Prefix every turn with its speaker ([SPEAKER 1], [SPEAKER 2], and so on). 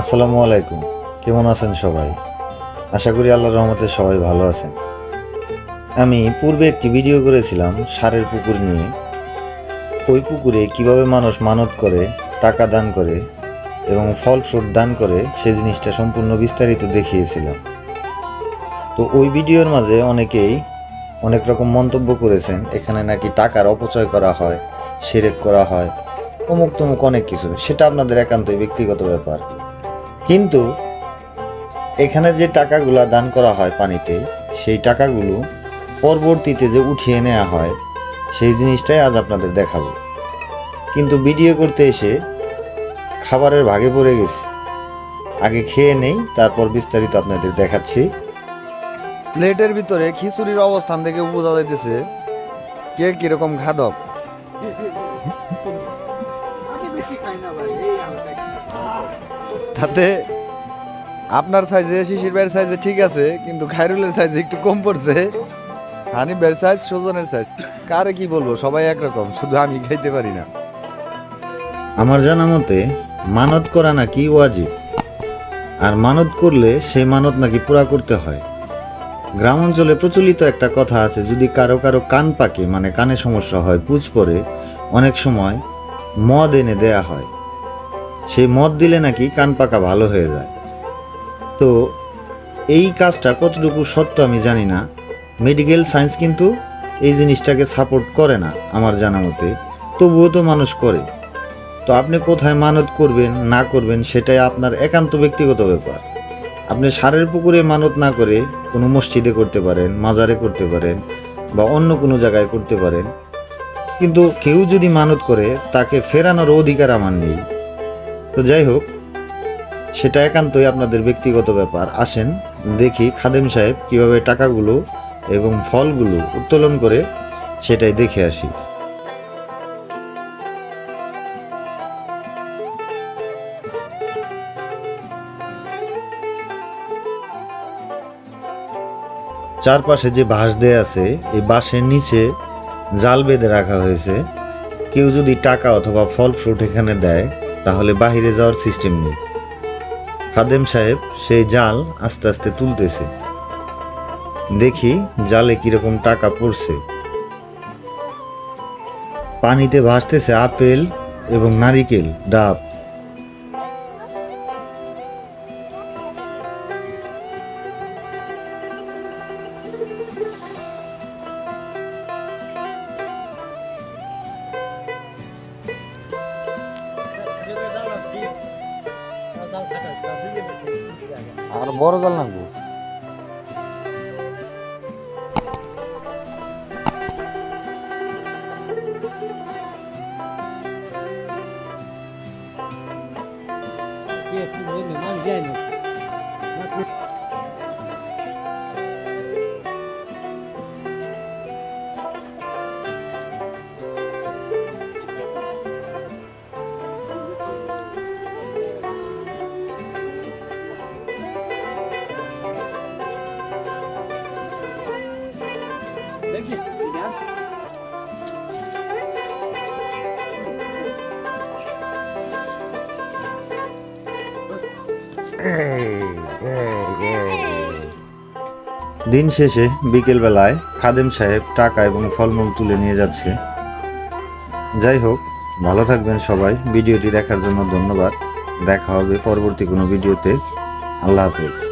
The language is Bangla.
[SPEAKER 1] আসসালামু আলাইকুম। কেমন আছেন সবাই? আশা করি আল্লাহর রহমতে সবাই ভালো আছেন। আমি পূর্বে একটি ভিডিও করেছিলাম সারের পুকুর নিয়ে। ওই পুকুরে কীভাবে মানুষ মানত করে, টাকা দান করে এবং ফল ফ্রুট দান করে, সে জিনিসটা সম্পূর্ণ বিস্তারিত দেখিয়েছিলাম। তো ওই ভিডিওর মাঝে অনেকেই অনেক রকম মন্তব্য করেছেন, এখানে নাকি টাকার অপচয় করা হয়, সেরেক করা হয় অমুক তমুক অনেক কিছু। সেটা আপনাদের একান্তই ব্যক্তিগত ব্যাপার। কিন্তু এখানে যে টাকাগুলা দান করা হয় পানিতে সেই টাকাগুলো পরবর্তীতে যে উঠিয়ে নেওয়া হয় সেই জিনিসটাই আজ আপনাদের দেখাবো। কিন্তু ভিডিও করতে এসে খাবারের ভাগে পড়ে গেছে। আগে খেয়ে নেই তারপর বিস্তারিত আপনাদের দেখাচ্ছি। প্লেটের ভিতরে খিচুড়ির অবস্থান থেকে বোঝা যাইতেছে কে কীরকম খাদক
[SPEAKER 2] বেশি খাই না ভাই।
[SPEAKER 1] তাতে আপনার সাইজে শিশির ভাইয়ের সাইজে ঠিক আছে, কিন্তু খাইরুলের সাইজে একটু কম পড়ছে। হানিফের সাইজ সুজনের সাইজ কারে কি বলব, সবাই একরকম, শুধু আমি খাইতে পারি না। আমার জানা মতে, মানত করা নাকি ওয়াজিব? আর মানত করলে সেই মানত নাকি পুরা করতে হয়। গ্রাম অঞ্চলে প্রচলিত একটা কথা আছে, যদি কারও কারও কান পাকে মানে কানে সমস্যা হয়, পুজ পড়ে অনেক সময় মদ এনে দেয়া হয়। সেই মদ দিলে নাকি কান পাকা ভালো হয়ে যায়। তো এই কাজটা কতটুকু সত্য আমি জানি না। মেডিকেল সায়েন্স কিন্তু এই জিনিসটাকে সাপোর্ট করে না আমার জানা মতে। তবুও তো মানুষ করে। তো আপনি কোথায় মানত করবেন, না করবেন সেটাই আপনার একান্ত ব্যক্তিগত ব্যাপার। আপনি সারের পুকুরে মানত না করে কোনো মসজিদে করতে পারেন, মাজারে করতে পারেন বা অন্য কোনো জায়গায় করতে পারেন। কিন্তু কেউ যদি মানত করে, তাকে ফেরানোর অধিকার আমার নেই। তো যাই হোক, সেটা একান্তই আপনাদের ব্যক্তিগত ব্যাপার। আসেন, দেখি খাদেম সাহেব কীভাবে টাকাগুলো এবং ফলগুলো উত্তোলন করে সেটাই দেখে আসি। চারপাশে যে বাঁশ দেয়া আছে, এই বাঁশের নিচে জাল বেঁধে রাখা হয়েছে। কেউ যদি টাকা অথবা ফল ফ্রুট এখানে দেয় তাহলে বাহিরে যাওয়ার সিস্টেম নেই। খাদেম সাহেব সেই জাল আস্তে আস্তে তুলতেছে। দেখি জালে কীরকম টাকা পড়ছে। পানিতে ভাসতেছে আপেল এবং নারিকেল, ডাব। আর বড় জাল লাগবো
[SPEAKER 2] দেখি
[SPEAKER 1] দিন শেষে বিকেলবেলায় খাদেম সাহেব টাকা এবং ফলমূল তুলে নিয়ে যাচ্ছে। যাই হোক, ভালো থাকবেন সবাই। ভিডিওটি দেখার জন্য ধন্যবাদ। দেখা হবে পরবর্তী কোনো ভিডিওতে। আল্লাহ হাফেজ।